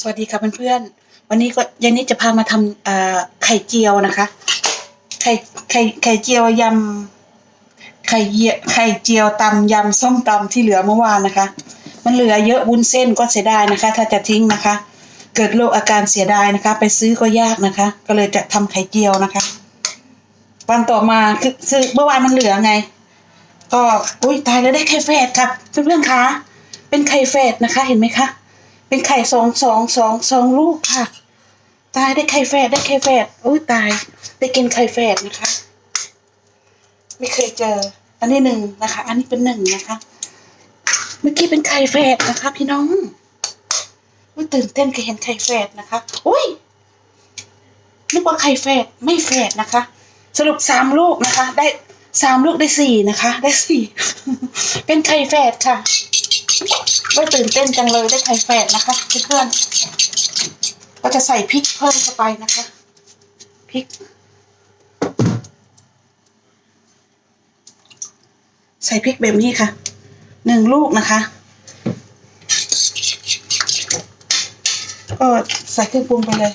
สวัสดีค่ะเพื่อนๆ วันนี้ก็ยายนิดจะพามาทำอ่อไข่เจียวนะคะ ไข่ไข่ไข่เจียวยำไข่เยไข่เจียวตำยำส้มตำที่เหลือเมื่อวานนะคะ มันเหลือเยอะวุ้นเส้นก็เสียดายนะคะ ถ้าจะทิ้งนะคะ เกิดโรคอาการเสียดายนะคะ ไปซื้อก็ยากนะคะ ก็เลยจะทำไข่เจียวนะคะ วันต่อมาคือคือเมื่อวานมันเหลือไง ก็อุ้ยตายแล้วได้ไข่แฝดครับเพื่อนๆคะเป็นไข่แฝดนะคะ เห็นไหมคะ เป็นไข่สองสองสองสองลูกค่ะ ตายได้ไข่แฝดได้ไข่แฝดอุ้ยตาย ได้กินไข่แฝดนะคะ ไม่เคยเจอ อันนี้หนึ่งนะคะ อันนี้เป็นหนึ่งนะคะ เมื่อกี้เป็นไข่แฝดนะคะ พี่น้องอุ้ยตื่นเต้นก็เห็นไข่แฝดนะคะอุ้ยนึกว่าไข่แฝดไม่แฝดนะคะ สรุปสามลูกนะคะ ได้สามลูกได้สี่นะคะ ได้สี่เป็นไข่แฝดค่ะ ไม่ตื่นเต้นจังเลยได้ไข่แฝดนะคะเพื่อนๆก็จะใส่พริกเพิ่มเข้าไปนะคะพริก ใส่พริกแบบนี้ค่ะหนึ่งลูกนะคะ ก็ใส่เครื่องปรุงไปเลย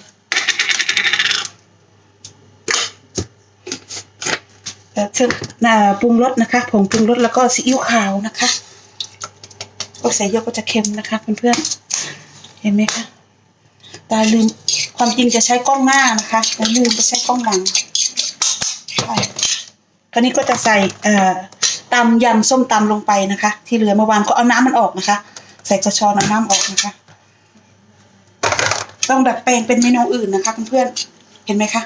เอ่อเครื่องน่าปรุงรสนะคะผงปรุงรสแล้วก็ซีอิ๊วขาวนะคะ ก็ใส่เยอะก็จะเค็มนะคะเพื่อนๆเห็นไหมคะตาลืมความจริงจะใช้กล้องหน้านะคะแต่ลืมไปใช้กล้องหลังใช่คราวนี้ก็จะใส่เอ่อตำยำส้มตำลงไปนะคะ ที่เหลือเมื่อวานก็เอาน้ำมันออกนะคะ ใส่กระชอนเอาน้ำออกนะคะ ต้องดัดแปลงเป็นเมนูอื่นนะคะเพื่อนๆเห็นไหมคะ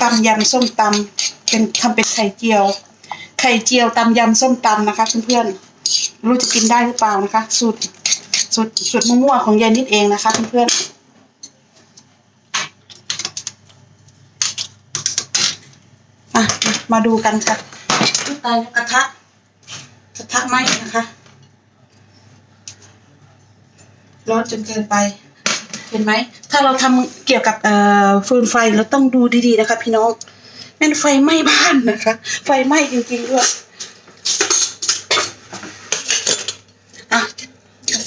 ตำยำส้มตำเป็นทำเป็นไข่เจียว ไข่เจียวตำยำส้มตำนะคะเพื่อนๆ รู้จะกินได้หรือเปล่านะคะ สูตรสูตรสูตรมั่วๆของยายนิดเองนะคะเพื่อนๆอะมาดูกันค่ะตายกระทะกระทะไหมนะคะ ร้อนจนเกินไป เห็นไหม ถ้าเราทำเกี่ยวกับเอ่อฟืนไฟเราต้องดูดีๆนะคะ พี่น้องแม่นไฟไหม้บ้านนะคะ ไฟไหม้จริงๆด้วย อะ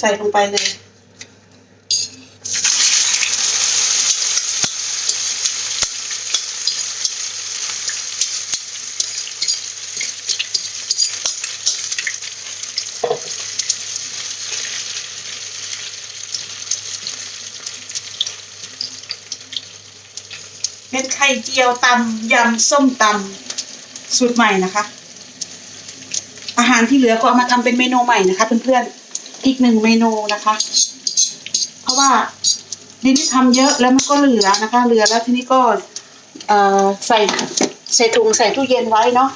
ใส่ลงไปเลย เป็นไข่เจียวตำยำส้มตำสูตรใหม่นะคะ อาหารที่เหลือก็เอามาทำเป็นเมนูใหม่นะคะเพื่อนๆ อีกหนึ่งเมนูนะคะ เพราะว่าดินที่ทำเยอะแล้วมันก็เหลือนะคะ เหลือแล้วทีนี้ก็ใส่ใส่ถุงใส่ตู้เย็นไว้เนาะ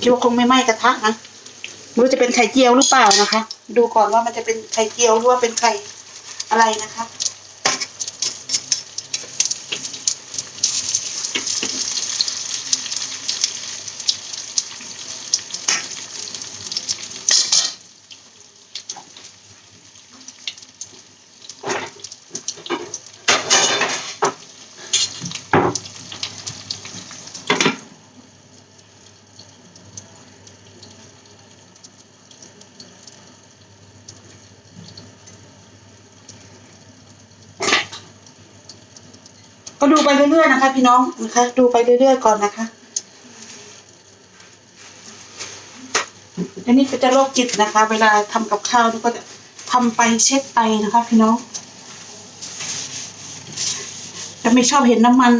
คิดว่าคงไม่ไหม้กระทะนะไม่รู้จะเป็นไข่เจียวหรือเปล่านะคะ ดูก่อนว่ามันจะเป็นไข่เจียวหรือว่าเป็นไข่อะไรนะคะ ก็ดูไปเรื่อยๆนะคะ พี่น้องนะคะ ดูไปเรื่อยๆก่อนนะคะอันนี้ก็จะโรคจิตนะคะ เวลาทำกับข้าวนี่ก็จะทำไปเช็ดไปนะคะ พี่น้องจะไม่ชอบเห็นน้ำมัน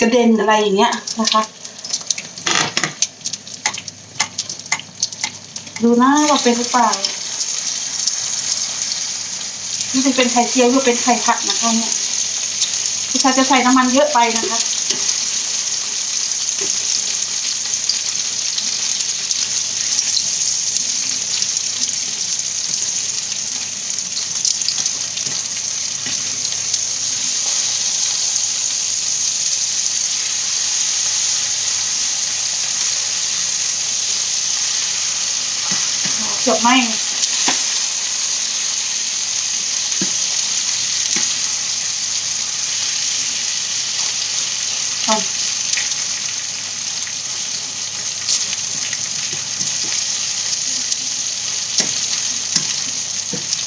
กระเด็นอะไรอย่างเงี้ยนะคะ ดูนะว่าเป็นหรือเปล่านี่จะเป็นไข่เจียวหรือเป็นไข่ผัดนะคะเนี่ย พี่ชาจะใส่น้ำมันเยอะไปนะคะเกือบไหม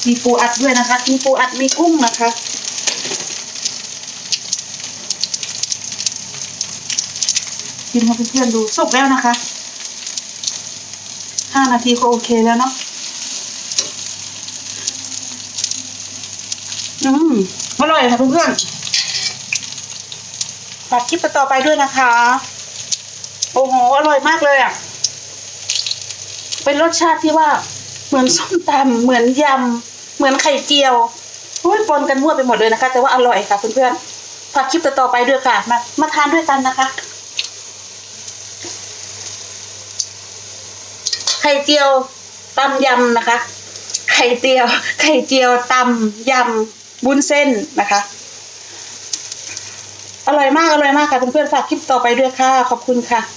มีปูอัดด้วยนะคะมีปูอัดมีกุ้งนะคะกินให้เพื่อนๆดูสุกแล้วนะคะห้านาทีก็โอเคแล้วเนาะอืมอร่อยค่ะเพื่อนๆฝากคลิปต่อไปด้วยนะคะ โอ้โห อร่อยมากเลยอะ เป็นรสชาติที่ว่าเหมือนส้มตำเหมือนยำ เหมือนไข่เจียวโอ้ยปนกันมั่วไปหมดเลยนะคะ แต่ว่าอร่อยค่ะเพื่อนๆฝากคลิปต่อๆไปด้วยค่ะ มามาทานด้วยกันนะคะ ไข่เจียวตำยำนะคะ ไข่เจียว ไข่เจียวตำยำบุ้นเส้นนะคะ อร่อยมากอร่อยมากค่ะเพื่อนๆฝากคลิปต่อไปด้วยค่ะ ขอบคุณค่ะ